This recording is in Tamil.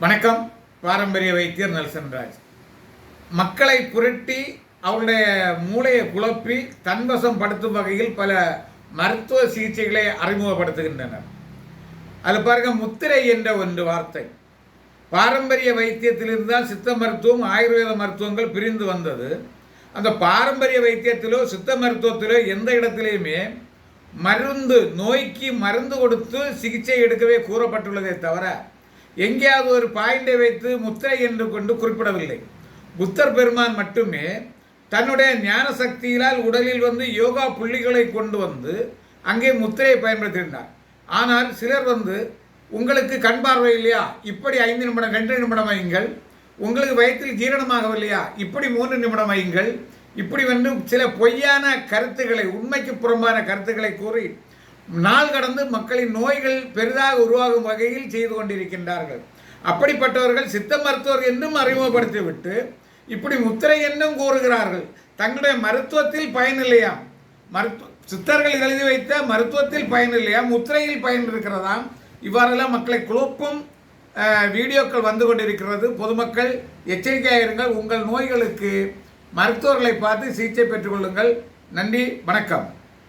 வணக்கம். பாரம்பரிய வைத்தியர் நல்சன்ராஜ் மக்களை புரட்டி அவருடைய மூளையை குழப்பி தன்வசம் படுத்தும் வகையில் பல மருத்துவ சிகிச்சைகளை அறிமுகப்படுத்துகின்றனர். அது பாருங்க முத்திரை என்ற ஒன்று வார்த்தை. பாரம்பரிய வைத்தியத்திலிருந்து தான் சித்த மருத்துவம் ஆயுர்வேத மருத்துவங்கள் பிரிந்து வந்தது. அந்த பாரம்பரிய வைத்தியத்திலோ சித்த மருத்துவத்திலோ எந்த இடத்திலையுமே மருந்து நோய்க்கு மருந்து கொடுத்து சிகிச்சை எடுக்கவே கூறப்பட்டுள்ளதே தவிர எங்கேயாவது ஒரு பாயிண்டை வைத்து முத்திரை என்று கொண்டு குறிப்பிடவில்லை. புத்தர் பெருமான் மட்டுமே தன்னுடைய ஞான சக்தியினால் உடலில் வந்து யோகா புள்ளிகளை கொண்டு வந்து அங்கே முத்திரையை பயன்படுத்தியிருந்தார். ஆனால் சிலர் வந்து உங்களுக்கு கண் பார்வை இல்லையா? இப்படி ஐந்து நிமிடம் ரெண்டு நிமிடம் வையுங்கள். உங்களுக்கு வயிற்றில் ஜீரணமாகவில்லையா இப்படி மூன்று நிமிடம் வையுங்கள். இப்படி வந்து சில பொய்யான கருத்துக்களை உண்மைக்கு புறம்பான கருத்துக்களை கூறி நாள் கடந்து மக்களின் நோய்கள் பெரிதாக உருவாகும் வகையில் செய்து கொண்டிருக்கின்றார்கள். அப்படிப்பட்டவர்கள் சித்த மருத்துவர் என்றும் அறிமுகப்படுத்திவிட்டு இப்படி முத்திரை என்றும் கூறுகிறார்கள் தங்களுடைய மருத்துவத்தில் பயனில்லையாம் மருத்துவ சித்தர்கள் எழுதி வைத்த மருத்துவத்தில் பயனில்லையாம் முத்திரையில் பயன் இருக்கிறதாம் இவ்வாறெல்லாம் மக்களை குழப்பும் வீடியோக்கள் வந்து கொண்டிருக்கிறது. பொதுமக்கள் எச்சரிக்கையாக இருங்கள் உங்கள் நோய்களுக்கு மருத்துவர்களை பார்த்து சிகிச்சை பெற்றுக்கொள்ளுங்கள் நன்றி வணக்கம்.